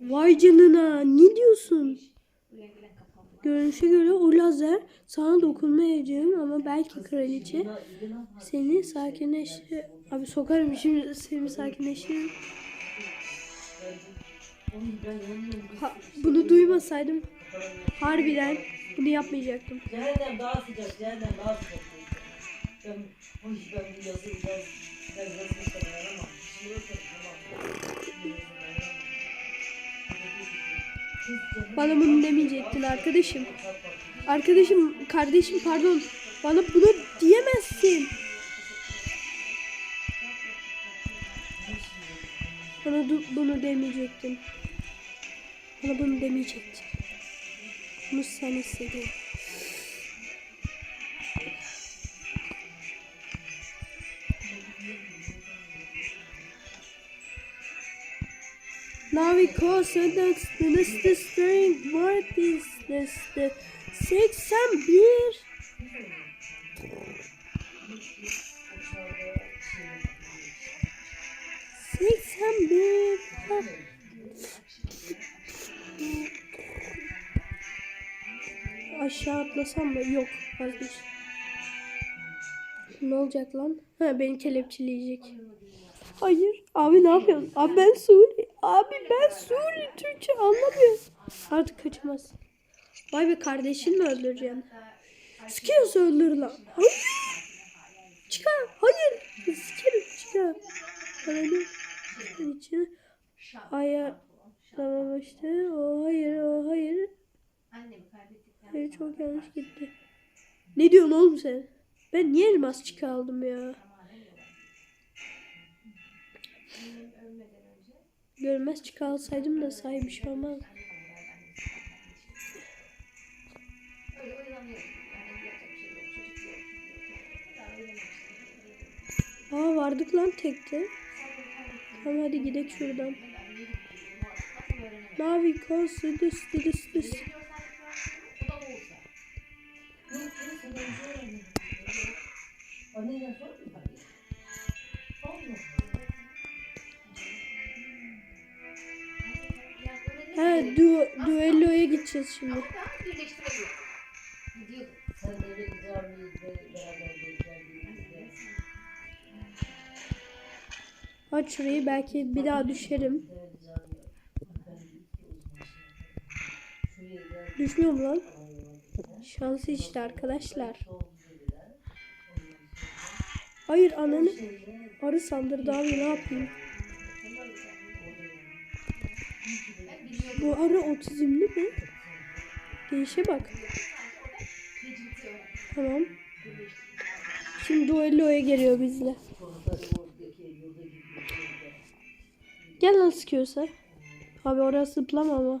Vay canına ne diyorsun? Görünüşe göre o lazer sana dokunmayacağım ama belki kraliçe seni sakinleştir. Abi sokarım şimdi seni sakinleştir. Ha, bunu duymasaydım harbiden bunu yapmayacaktım. Cehennem daha sıcak, cehennem daha sıcak. Ben, ben yazı biraz, biraz yazı da Bana bunu demeyecektin arkadaşım. Arkadaşım, kardeşim pardon. Bana bunu diyemezsin. Bana bunu demeyecektin. Bana bunu demeyecektin. Bunu sen istedin. Now we call that's the this the string what is this the 81 81 Aşağı atlasam mı? Yok vazgeç. Ne olacak lan? Ha beni kelepçeleyecek. Hayır. Abi ne yapıyorsun? Abi ben Suri. Abi ben Suri. Türkçe anlamıyorum. Artık kaçamaz. Vay be kardeşin mi öldüreceksin? Sıkıyorsa öldür lan. Hayır. Çıkar. Hayır. Sikerim çıkar. Öyle. İçine ayarlamamıştı. O hayır o hayır. Hayır çok yanlış gitti. Ne diyorsun oğlum sen? Ben niye elmas çıkardım ya? Görmez çıkalsaydım da sahi bir şey. Aa vardık lan tekte. Tamam hadi gidelim şuradan. Mavi kosu düs düs düs. He du duelloya gideceğiz şimdi. Aç şurayı belki bir daha düşerim. Düşmüyorum lan. Şansı işte arkadaşlar. Hayır ananı arı sandırdı abi ne yapayım? Bu arı otizmli mi? Değişe bak. Tamam. Şimdi duelloya geliyor bizle. Gel lan sıkıyorsa. Abi orası zıplama ama.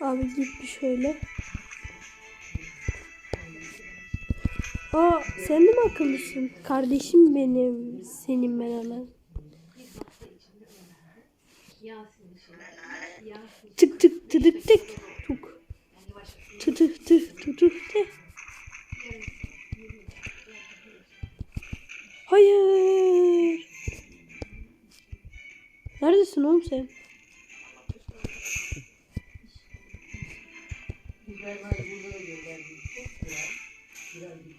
Abi git bir şöyle. Aa sen de mi akıllısın? Kardeşim benim. Senin ben hemen. Tık tık tıdık tık. Tuk. Tı tı tı tı tı tı. Hayır. Neredesin oğlum sen? İbrahim abi burada da gönderdi. Çok güzel. Biraz bir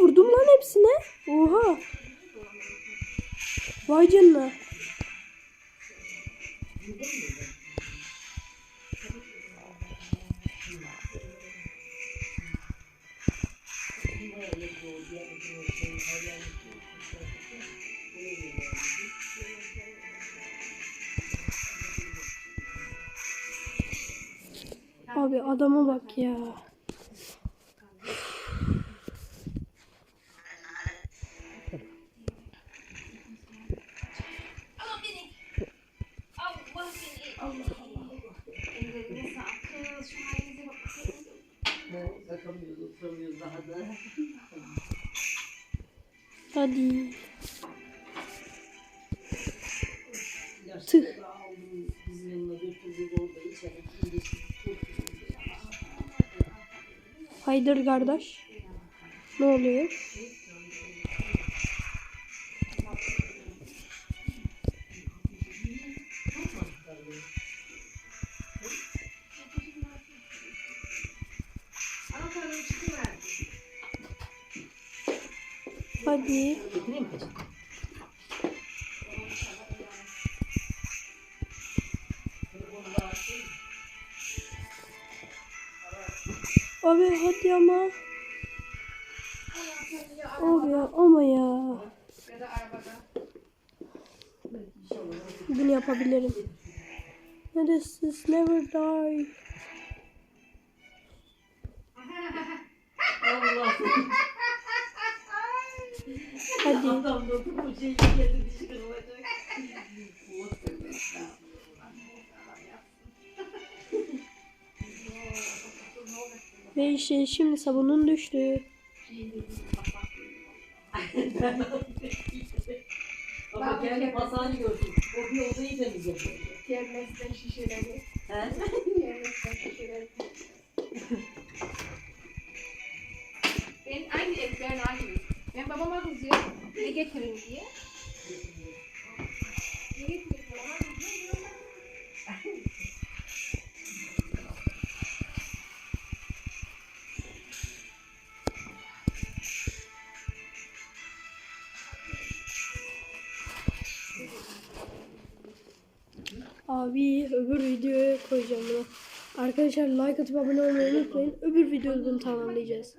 vurdum lan hepsine. Oha. Vay canına. Abi adama bak ya. Allah beni. Haydır kardeş. Ne oluyor? Hadi. Getireyim. Abi hadi ama. Abi ya ama ya. Bunu yapabilirim. Medicines never die. Hadi. Adam da bu şeyi yedi dişi kırılacak. Ve işte şimdi sabunun düştü. Ama kendi pasağını görsün. O bir odayı temizledi. Kermesten şişeleri. He? Kermesten şişeleri. Ben aynı evlerin aynı. Ben babama kızıyorum. Ne getirin diye. Abi öbür videoya koyacağım bunu. Arkadaşlar like atıp abone olmayı unutmayın. Öbür videoda bunu tamamlayacağız.